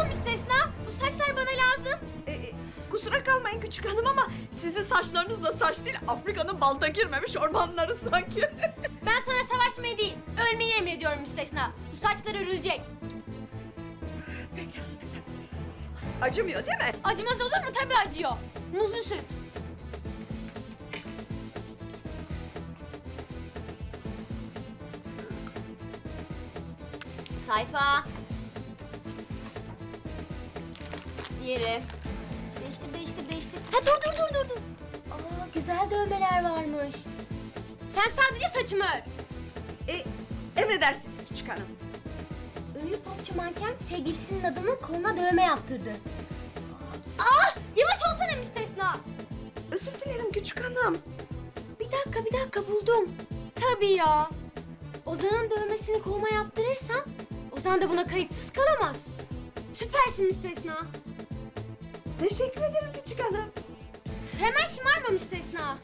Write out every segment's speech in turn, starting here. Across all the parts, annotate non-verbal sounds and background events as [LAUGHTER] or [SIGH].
ol müstesna. Bu saçlar bana lazım. Ee, kusura kalmayın küçük hanım ama sizin saçlarınızla saç değil Afrika'nın balta girmemiş ormanları sanki. [LAUGHS] Ben sana savaşmayı değil, ölmeyi emrediyorum müstesna. Bu saçlar örülecek. Peki. Acımıyor değil mi? Acımaz olur mu? Tabii acıyor. Muzlu süt. Sayfa. Diğeri. Değiştir, değiştir, değiştir. Ha dur, dur, dur, dur, dur. Aa, güzel dövmeler varmış. Sen sadece saçımı ör. Ee, emredersiniz küçük hanım. Ünlü popçu manken sevgilisinin adını koluna dövme yaptırdı. Ah! Yavaş olsana müstesna. Özür dilerim küçük hanım. Bir dakika bir dakika buldum. Tabii ya. Ozan'ın dövmesini koluma yaptırırsam Ozan da buna kayıtsız kalamaz. Süpersin müstesna. Teşekkür ederim küçük hanım. Hemen şımarma müstesna.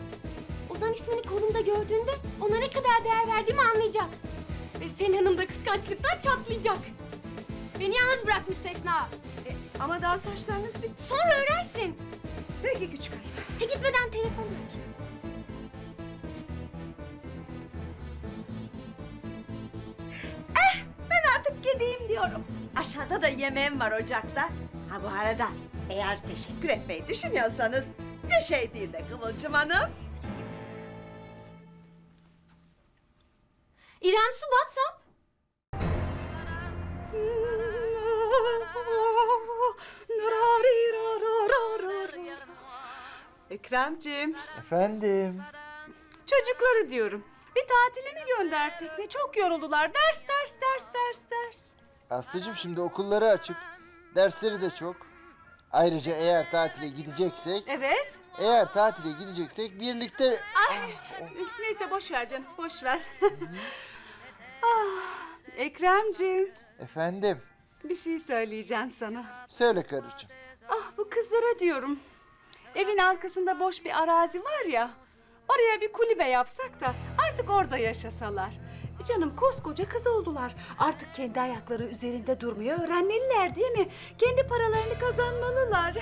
Ozan ismini kolumda gördüğünde ona ne kadar değer verdiğimi anlayacak. Ve senin yanında kıskançlıktan çatlayacak. Beni yalnız bırak müstesna. Ee, ama daha saçlarınız bir... Sonra örersin. Peki küçük hanım. He gitmeden telefonu ver. Ben artık gideyim diyorum. Aşağıda da yemeğim var ocakta. Ha bu arada eğer teşekkür etmeyi düşünüyorsanız bir şey değil de Kıvılcım Hanım. İrem Su WhatsApp. Ekremciğim, Efendim. çocukları diyorum. Bir tatile mi göndersek ne? Çok yoruldular. Ders, ders, ders, ders, ders. Aslıcığım şimdi okulları açık. Dersleri de çok. Ayrıca eğer tatile gideceksek, Evet. eğer tatile gideceksek birlikte... Üf, Neyse boş ver canım, boş ver. [LAUGHS] ah, Ekremciğim, Efendim, bir şey söyleyeceğim sana. söyle karıcığım. Ah bu kızlara diyorum. Evin arkasında boş bir arazi var ya. Oraya bir kulübe yapsak da artık orada yaşasalar. Canım koskoca kız oldular. Artık kendi ayakları üzerinde durmayı öğrenmeliler değil mi? Kendi paralarını kazanmalılar.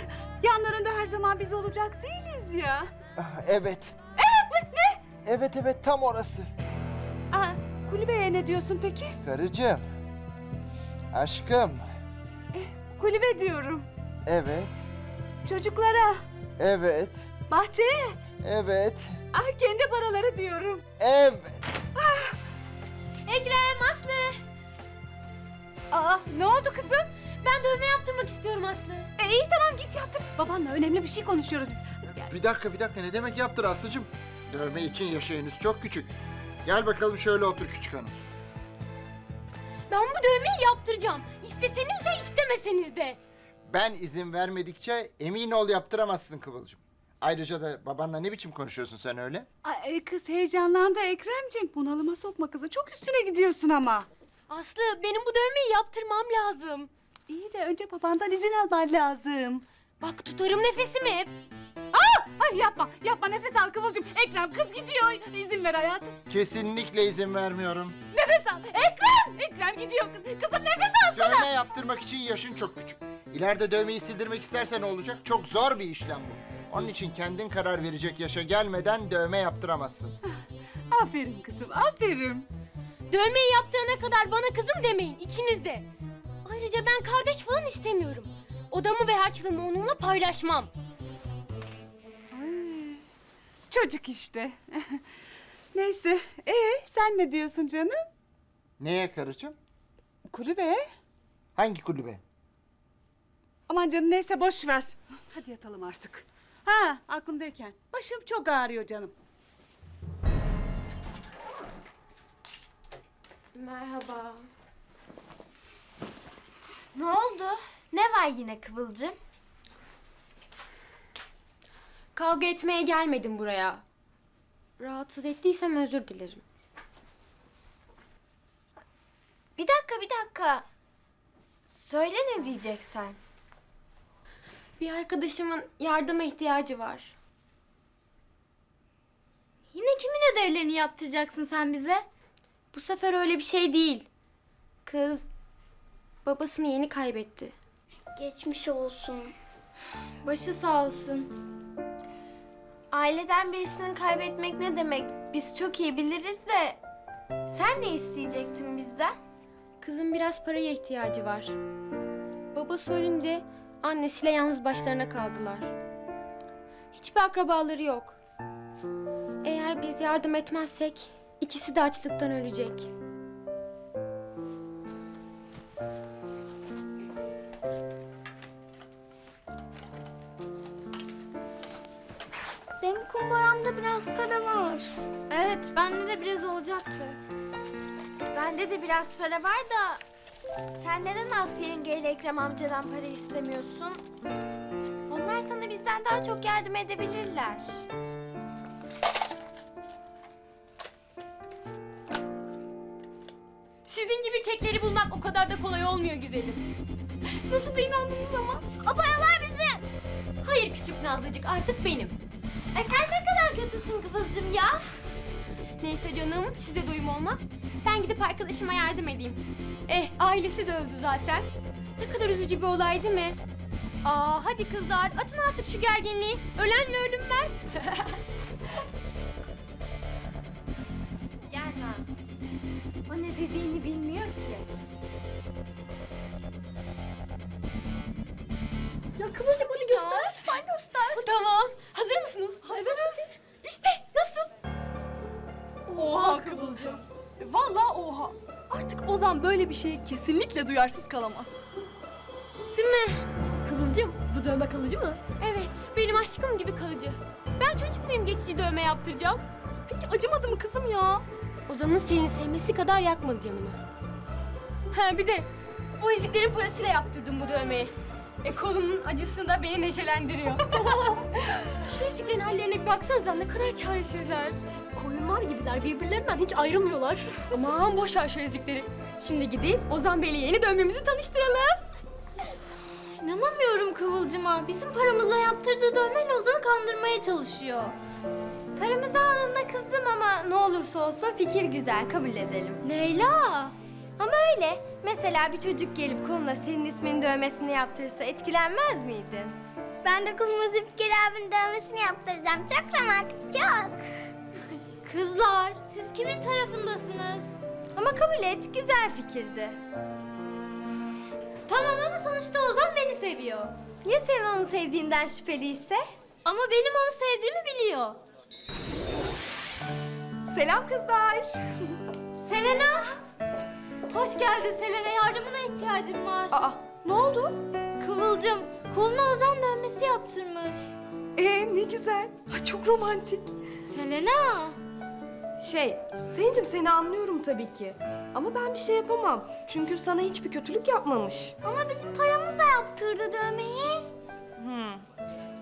Yanlarında her zaman biz olacak değiliz ya. Ah, evet, Evet mi? Ne? evet evet tam orası. Aa, kulübeye ne diyorsun peki? Karıcığım, aşkım, Kulübe diyorum. evet, Çocuklara, evet, bahçeye. evet, Ah kendi paraları diyorum. evet. Ekrem, Aslı. Aa ne oldu kızım? Ben dövme yaptırmak istiyorum Aslı. E, iyi tamam git yaptır. Babanla önemli bir şey konuşuyoruz biz. Hadi gel. Bir dakika bir dakika ne demek yaptır Aslıcığım? Dövme için yaşı henüz çok küçük. Gel bakalım şöyle otur küçük hanım. Ben bu dövmeyi yaptıracağım. İsteseniz de istemeseniz de. Ben izin vermedikçe emin ol yaptıramazsın Kıvılcım. Ayrıca da babanla ne biçim konuşuyorsun sen öyle? Ay, kız heyecanlandı Ekremciğim. Bunalıma sokma kızı. Çok üstüne gidiyorsun ama. Aslı benim bu dövmeyi yaptırmam lazım. İyi de önce babandan izin alman lazım. Bak tutarım nefesimi hep. Aa! Ay yapma, yapma nefes al Kıvılcım. Ekrem kız gidiyor. İzin ver hayatım. Kesinlikle izin vermiyorum. Nefes al. Ekrem! Ekrem gidiyor. Kızım nefes al. Dövme yaptırmak için yaşın çok küçük. İleride dövmeyi sildirmek istersen ne olacak? Çok zor bir işlem bu. Onun için kendin karar verecek yaşa gelmeden dövme yaptıramazsın. Aferin kızım, aferin. Dövmeyi yaptırana kadar bana kızım demeyin ikiniz de. Ayrıca ben kardeş falan istemiyorum. Odamı ve harçlığımı onunla paylaşmam. Çocuk işte. [LAUGHS] Neyse. Ee sen ne diyorsun canım? Neye karıcığım? Kulübe. Hangi kulübe? Aman canım neyse boş ver. Hadi yatalım artık. Ha aklımdayken. Başım çok ağrıyor canım. Merhaba. Ne oldu? Ne var yine Kıvılcım? Kavga etmeye gelmedim buraya. Rahatsız ettiysem özür dilerim. Bir dakika bir dakika. Söyle ne diyeceksen. Bir arkadaşımın yardıma ihtiyacı var. Yine kimin ödevlerini yaptıracaksın sen bize? Bu sefer öyle bir şey değil. Kız babasını yeni kaybetti. Geçmiş olsun. Başı sağ olsun. Aileden birisini kaybetmek ne demek? Biz çok iyi biliriz de... Sen ne isteyecektin bizden? Kızın biraz paraya ihtiyacı var. Babası ölünce annesiyle yalnız başlarına kaldılar. Hiçbir akrabaları yok. Eğer biz yardım etmezsek ikisi de açlıktan ölecek. Benim kumbaramda biraz para var. Evet, bende de biraz olacaktı. Bende de biraz para var da... Sen neden Aslı yengeyle Ekrem amcadan para istemiyorsun? Onlar sana bizden daha çok yardım edebilirler. Sizin gibi kekleri bulmak o kadar da kolay olmuyor güzelim. Nasıl da inandınız ama? O paralar bizim. Hayır küçük Nazlıcık artık benim. E sen ne kadar kötüsün Kıvılcım ya. Neyse canım size doyum olmaz. Ben gidip arkadaşıma yardım edeyim. Eh ailesi de öldü zaten. Ne kadar üzücü bir olay değil mi? Aa hadi kızlar atın artık şu gerginliği. Ölenle ölünmez. [LAUGHS] Vallahi oha. Artık Ozan böyle bir şeye kesinlikle duyarsız kalamaz. Değil mi? Kıvılcım, bu dövme kalıcı mı? Evet benim aşkım gibi kalıcı. Ben çocuk muyum geçici dövme yaptıracağım? Peki acımadı mı kızım ya? Ozan'ın seni sevmesi kadar yakmadı canımı. Ha bir de bu eziklerin parasıyla yaptırdım bu dövmeyi. E kolumun acısı da beni neşelendiriyor. [LAUGHS] Şu eziklerin hallerine bir baksanıza ne kadar çaresizler. Koyunlar gibiler, birbirlerinden hiç ayrılmıyorlar. Aman boş ver şu ezikleri. Şimdi gidip Ozan Bey'le yeni dövmemizi tanıştıralım. İnanamıyorum Kıvılcım'a. Bizim paramızla yaptırdığı dövmeyle Ozan'ı kandırmaya çalışıyor. Paramızı aldığında kızdım ama ne olursa olsun fikir güzel kabul edelim. Leyla! Ama öyle. Mesela bir çocuk gelip koluna senin isminin dövmesini yaptırsa etkilenmez miydin? Ben de kırmızı fikir abinin dövmesini yaptıracağım. Çok romantik, çok. Kızlar, siz kimin tarafındasınız? Ama kabul et, güzel fikirdi. Tamam ama sonuçta Ozan beni seviyor. Ya senin onu sevdiğinden şüpheliyse? Ama benim onu sevdiğimi biliyor. Selam kızlar. Selena! Hoş geldin Selena, yardımına ihtiyacım var. Aa, ne oldu? Kıvılcım, koluna Ozan dövmesi yaptırmış. Ee, ne güzel. Ha, çok romantik. Selena! Şey, Selin'cim seni anlıyorum tabii ki. Ama ben bir şey yapamam. Çünkü sana hiçbir kötülük yapmamış. Ama bizim paramızla yaptırdı dövmeyi.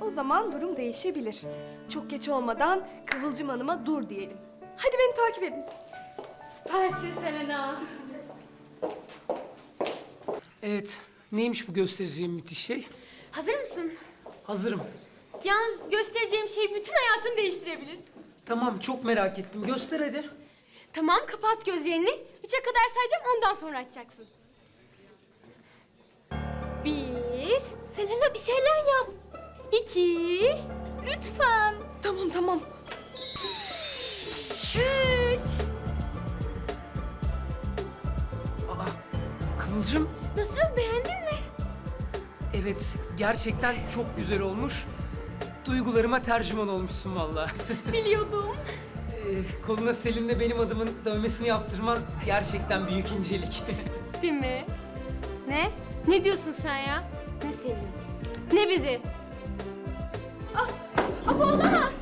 O zaman durum değişebilir. Çok geç olmadan Kıvılcım Hanım'a dur diyelim. Hadi beni takip edin. Süpersin Selena. Evet, neymiş bu göstereceğim müthiş şey? Hazır mısın? Hazırım. Yalnız göstereceğim şey bütün hayatını değiştirebilir. Tamam, çok merak ettim. Göster hadi. Tamam kapat gözlerini. Üçe kadar sayacağım ondan sonra açacaksın. Bir. Selena bir şeyler yap. İki. Lütfen. Tamam tamam. Üç. Kıvılcım. Nasıl beğendin mi? Evet, gerçekten çok güzel olmuş. Duygularıma tercüman olmuşsun vallahi. [LAUGHS] Biliyordum. Ee, koluna Selin'le benim adımın dövmesini yaptırman gerçekten büyük incelik. [LAUGHS] Değil mi? Ne? Ne diyorsun sen ya? Ne seni? Ne bizi? Ah, ah bu olamaz.